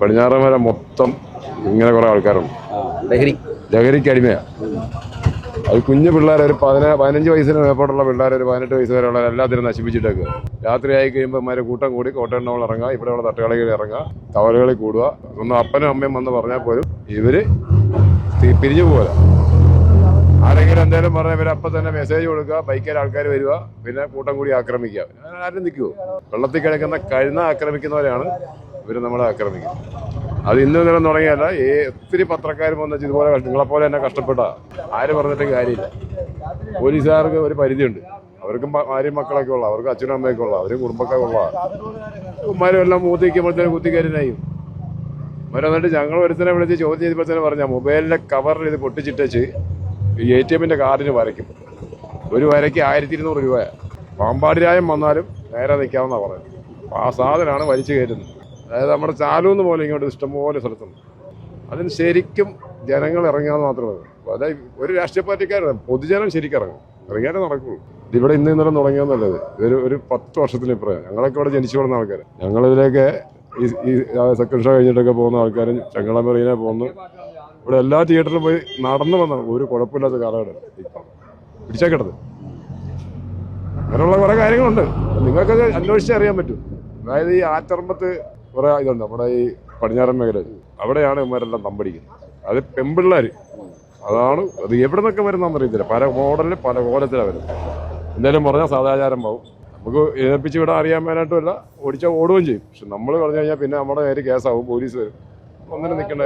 പടിഞ്ഞാറൻ വരെ മൊത്തം ഇങ്ങനെ കുറെ ആൾക്കാരുണ്ട്. ലഹരി. ലഹരിക്ക് അടിമയാണ് അത് കുഞ്ഞു പിള്ളേർ ഒരു പതിന പതിനഞ്ച് വയസ്സിന് മേപ്പോട്ടുള്ള പിള്ളേർ ഒരു പതിനെട്ട് വയസ്സ് വരെയുള്ള എല്ലാത്തിനും നശിപ്പിച്ചിട്ടേക്ക്. രാത്രി ആയി കഴിയുമ്പോൾ ഇമാരെ കൂട്ടം കൂടി കോട്ടയണ്ണവൾ ഇറങ്ങുക ഇവിടെയുള്ള തട്ടുകളിൽ ഇറങ്ങുക കവലകളിൽ കൂടുക. ഒന്ന് അപ്പനും അമ്മയും വന്ന് പറഞ്ഞാൽ പോലും ഇവർ പിരിഞ്ഞു പോകില്ല ആരെങ്കിലും എന്തെങ്കിലും പറഞ്ഞാൽ ഇവർ അപ്പം തന്നെ മെസ്സേജ് കൊടുക്കുക ബൈക്കിൽ ആൾക്കാർ വരിക പിന്നെ കൂട്ടം കൂടി ആക്രമിക്കുക. ആരും നിൽക്കുമോ വെള്ളത്തിൽ കിടക്കുന്ന കഴുന്ന ആക്രമിക്കുന്നവരെയാണ് ഇവർ നമ്മളെ ആക്രമിക്കും. അത് ഇന്ന് ഇന്നലെ തുടങ്ങിയല്ല ഏ ഒത്തിരി പത്രക്കാരും വന്ന് ഇതുപോലെ നിങ്ങളെപ്പോലെ തന്നെ കഷ്ടപ്പെട്ട ആര് പറഞ്ഞിട്ട് കാര്യമില്ല. പോലീസുകാർക്ക് ഒരു പരിധിയുണ്ട്. അവർക്കും ഭാര്യ മക്കളൊക്കെ ഉള്ള അവർക്ക് അച്ഛനും അമ്മയൊക്കെ ഉള്ള അവരും കുടുംബക്കാർ ഉള്ള ഉമ്മാരും എല്ലാം മൂത്തിക്കുമ്പോഴത്തേനും കുത്തിക്കയറിനായും അവരെ എന്നിട്ട് ഞങ്ങൾ ഒരുത്തനെ വിളിച്ച് ചോദ്യം ചെയ്തപ്പോഴത്തേനും പറഞ്ഞ മൊബൈലിന്റെ കവറിൽ ഇത് പൊട്ടിച്ചിട്ടേച്ച് ഈ എ ടി എമ്മിന്റെ കാർഡിന് വരയ്ക്കും. ഒരു വരയ്ക്ക് ആയിരത്തി ഇരുന്നൂറ് രൂപയാണ് പാമ്പാടിരായം വന്നാലും നേരെ നിൽക്കാമെന്നാണ് പറയുന്നത്. ആ സാധനമാണ് വലിച്ചു കയറ്റുന്നത്. അതായത് നമ്മുടെ ചാലൂന്ന് പോലെ ഇങ്ങോട്ട് ഇഷ്ടംപോലെ സ്ഥലത്തുണ്ട്. അതിന് ശരിക്കും ജനങ്ങൾ ഇറങ്ങാന്ന് മാത്രമേ. അതായത് ഒരു രാഷ്ട്രീയ പാർട്ടിക്കാരും പൊതുജനം ശരിക്കും ഇറങ്ങും. ഇറങ്ങിയാലേ നടക്കുള്ളൂ. ഇതിവിടെ ഇന്ന് ഇന്നലെ തുടങ്ങിയെന്നുള്ളത് ഇതൊരു ഒരു പത്ത് വർഷത്തിന് ഇപ്പുറം. ഞങ്ങളൊക്കെ ഇവിടെ ജനിച്ചു വളർന്ന ആൾക്കാർ ഞങ്ങളിതിലേക്ക് ഈ ഈ സെക്കൻഡ് ഷോ കഴിഞ്ഞിട്ടൊക്കെ പോകുന്ന ആൾക്കാരും ചെങ്ങളമറീനെ പോകുന്നു ഇവിടെ എല്ലാ തിയേറ്ററിലും പോയി നടന്നു വന്ന ഒരു കുഴപ്പമില്ലാത്ത കാലഘട്ടം. ഇപ്പം പിടിച്ചേക്കട്ടത് അങ്ങനെയുള്ള കുറേ കാര്യങ്ങളുണ്ട്. നിങ്ങൾക്കൊക്കെ അന്വേഷിച്ചറിയാൻ പറ്റും. അതായത് ഈ ആറ്റർമ്പത്ത് കുറെ ഇതുണ്ട്. നമ്മുടെ ഈ പടിഞ്ഞാറൻ മേഖല. അവിടെയാണ് ഇവന്മാരെല്ലാം തമ്പടിക്കുന്നത്. അത് പെമ്പിള്ളേർ അതാണ് അത് എവിടെ നിന്നൊക്കെ വരുന്നതെന്ന് അറിയത്തില്ല. പല മോഡലിൽ പല കോലത്തിലാണ് വരുന്നത്. എന്തായാലും പറഞ്ഞാൽ സദാചാരം പോകും നമുക്ക് ഏൽപ്പിച്ച് വിടാൻ അറിയാൻ മേലായിട്ടുമല്ല ഓടിച്ചാൽ ഓടുകയും ചെയ്യും. പക്ഷെ നമ്മൾ പറഞ്ഞു കഴിഞ്ഞാൽ പിന്നെ നമ്മുടെ നേരെ കേസാവും പോലീസ് വരും. ഒന്നിനും നിൽക്കേണ്ട